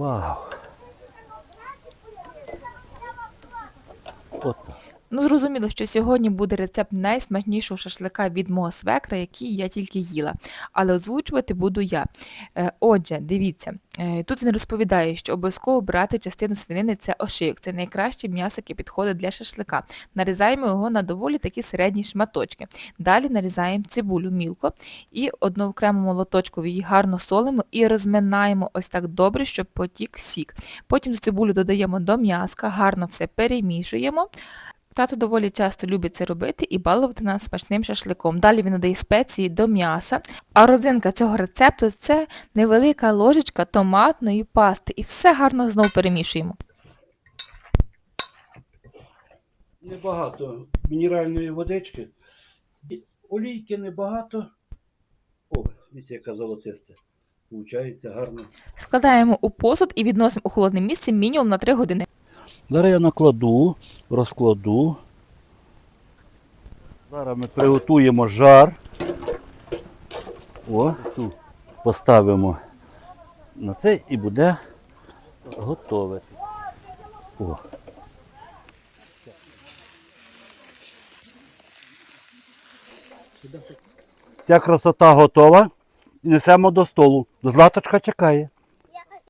와우. 뻗다. Ну, зрозуміло, що сьогодні буде рецепт найсмачнішого шашлика від мого свекра, який я тільки їла. Але озвучувати буду я. Е, Отже, дивіться, е, тут він розповідає, що обов'язково брати частину свинини це ошийок. Це найкраще м'ясо, яке підходить для шашлика. Нарізаємо його на доволі такі середні шматочки. Далі нарізаємо цибулю мілко і одну окрему молоточку її гарно солимо і розминаємо ось так добре, щоб потік сік. Потім цибулю додаємо до м'яска, гарно все перемішуємо. Тато доволі часто любить це робити і балувати нас смачним шашликом. Далі він додає спеції до м'яса. А родзинка цього рецепту це невелика ложечка томатної пасти. І все гарно знову перемішуємо. Небагато мінеральної водички. Олійки небагато. О, дивіться, яка золотиста. Получається гарно. Складаємо у посуд і відносимо у холодне місце мінімум на 3 години. Зараз я накладу, розкладу. Зараз ми приготуємо жар. О, тут поставимо на це і буде готове. О. Ця красота готова. І несемо до столу. Златочка чекає.